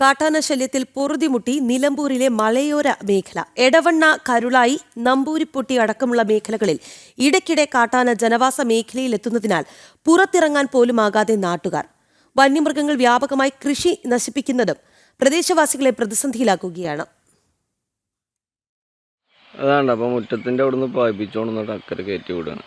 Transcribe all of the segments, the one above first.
കാട്ടാന ശല്യത്തിൽ പൊറുതിമുട്ടി നിലമ്പൂരിലെ മലയോര മേഖല. എടവണ്ണ കരുളായി നമ്പൂരിപ്പൊട്ടി അടക്കമുള്ള മേഖലകളിൽ ഇടയ്ക്കിടെ കാട്ടാന ജനവാസ മേഖലയിലെത്തുന്നതിനാൽ പുറത്തിറങ്ങാൻ പോലും ആകാതെ നാട്ടുകാർ. വന്യമൃഗങ്ങൾ വ്യാപകമായി കൃഷി നശിപ്പിക്കുന്നതും പ്രദേശവാസികളെ പ്രതിസന്ധിയിലാക്കുകയാണ്. അതാണ്ട് അപ്പം മുറ്റത്തിന്റെ അവിടുന്ന് പായിപ്പിച്ചോണ്ടെന്നിട്ട് അക്കരെ കയറ്റി വിടുകയാണ്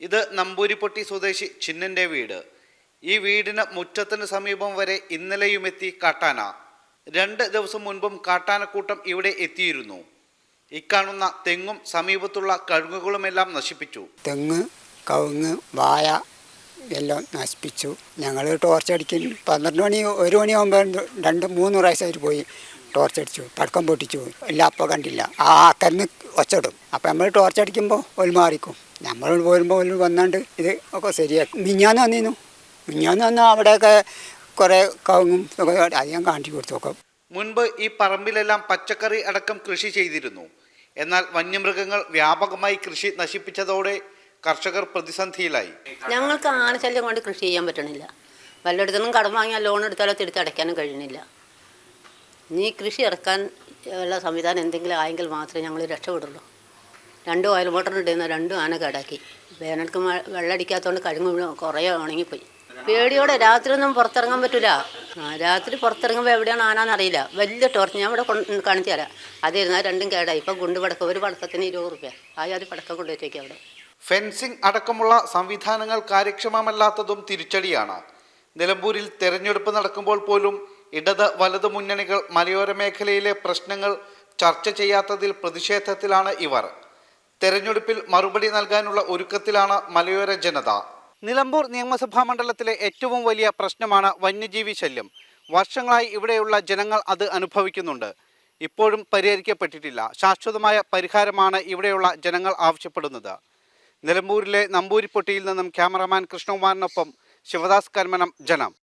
ഇത് നമ്പൂരിപ്പൊട്ടി സ്വദേശി ചിന്നന്റെ വീട്. ഈ വീടിന് മുറ്റത്തിന് സമീപം വരെ ഇന്നലെയും എത്തി കാട്ടാന. രണ്ട് ദിവസം മുൻപും കാട്ടാനക്കൂട്ടം ഇവിടെ എത്തിയിരുന്നു. ഇക്കാണുന്ന തെങ്ങും സമീപത്തുള്ള കഴുങ്ങുകളുമെല്ലാം നശിപ്പിച്ചു. തെങ്ങ് കവുങ്ങ് വായ എല്ലാം നശിപ്പിച്ചു. ഞങ്ങൾ ടോർച്ച് അടിക്കും പന്ത്രണ്ട് മണി ഒരു മണിയാകുമ്പോൾ രണ്ട് മൂന്ന് പ്രാവശ്യം അവർ പോയി. ടോർച്ച് അടിച്ചു പടക്കം പൊട്ടിച്ചു എല്ലാം അപ്പോൾ കണ്ടില്ല. ആ അക്കന്ന് ഒച്ചടും അപ്പോൾ നമ്മൾ ടോർച്ച് അടിക്കുമ്പോൾ ഒരു മാറിക്കും. നമ്മൾ പോരുമ്പോൾ ഒരു വന്നാണ്ട് ഇത് ഒക്കെ ശരിയാക്കും. മിഞ്ഞാന്ന് വന്നിരുന്നു. മിഞ്ഞാന്ന് വന്നാൽ അവിടെയൊക്കെ കുറേ കവുങ്ങും ഒക്കെ ഞാൻ കാണിച്ചു കൊടുത്തു. ഒക്കെ മുൻപ് ഈ പറമ്പിലെല്ലാം പച്ചക്കറി അടക്കം കൃഷി ചെയ്തിരുന്നു. എന്നാൽ വന്യമൃഗങ്ങൾ വ്യാപകമായി കൃഷി നശിപ്പിച്ചതോടെ കർഷകർ പ്രതിസന്ധിയിലായി. ഞങ്ങൾക്ക് ആനശല്യം കൊണ്ട് കൃഷി ചെയ്യാൻ പറ്റണില്ല. വല്ലയിടത്തുനിന്നും കടം വാങ്ങിയാൽ ലോൺ എടുത്താലോ തിരിച്ചടയ്ക്കാനും കഴിയണില്ല. ഇനി കൃഷി ഇറക്കാൻ ഉള്ള സംവിധാനം എന്തെങ്കിലും ആയെങ്കിൽ മാത്രമേ ഞങ്ങൾ രക്ഷപ്പെടുള്ളൂ. രണ്ട് ഓയിൽ മോട്ടർ ഉണ്ടായിരുന്ന രണ്ടും ആന കേടാക്കി. വേനൽക്ക് വെള്ളടിക്കാത്തതുകൊണ്ട് കഴുങ്ങ് കുറേ ഉണങ്ങിപ്പോയി. പേടിയോടെ രാത്രി ഒന്നും പുറത്തിറങ്ങാൻ പറ്റില്ല രാത്രി പുറത്തിറങ്ങുമ്പോൾ എവിടെയാണ് ആനാന്ന് അറിയില്ല. വലിയ ടോർച്ച് ഞാൻ ഇവിടെ കാണിച്ചു തരാം. അതിരുന്നാൽ രണ്ടും കേടായി. ഇപ്പം ഗുണ്ട് പടക്കം ഒരു പടക്കത്തിന് ഇരുപത് റുപ്യ. ആയാലും പടക്കം കൊണ്ടുവച്ചേക്കും അവിടെ. ഫെൻസിംഗ് അടക്കമുള്ള സംവിധാനങ്ങൾ കാര്യക്ഷമമല്ലാത്തതും തിരിച്ചടിയാണ്. നിലമ്പൂരിൽ തെരഞ്ഞെടുപ്പ് നടക്കുമ്പോൾ പോലും ഇടത് വലത് മുന്നണികൾ മലയോര മേഖലയിലെ പ്രശ്നങ്ങൾ ചർച്ച ചെയ്യാത്തതിൽ പ്രതിഷേധത്തിലാണ് ഇവർ. തെരഞ്ഞെടുപ്പിൽ മറുപടി നൽകാനുള്ള ഒരുക്കത്തിലാണ് മലയോര ജനത. നിലമ്പൂർ നിയമസഭാ മണ്ഡലത്തിലെ ഏറ്റവും വലിയ പ്രശ്നമാണ് വന്യജീവി ശല്യം. വർഷങ്ങളായി ഇവിടെയുള്ള ജനങ്ങൾ അത് അനുഭവിക്കുന്നുണ്ട്. ഇപ്പോഴും പരിഹരിക്കപ്പെട്ടിട്ടില്ല. ശാശ്വതമായ പരിഹാരമാണ് ഇവിടെയുള്ള ജനങ്ങൾ ആവശ്യപ്പെടുന്നത്. നിലമ്പൂരിലെ നമ്പൂരിപ്പൊട്ടിയിൽ നിന്നും ക്യാമറമാൻ കൃഷ്ണകുമാറിനൊപ്പം ശിവദാസ് കർമ്മനം ജനം.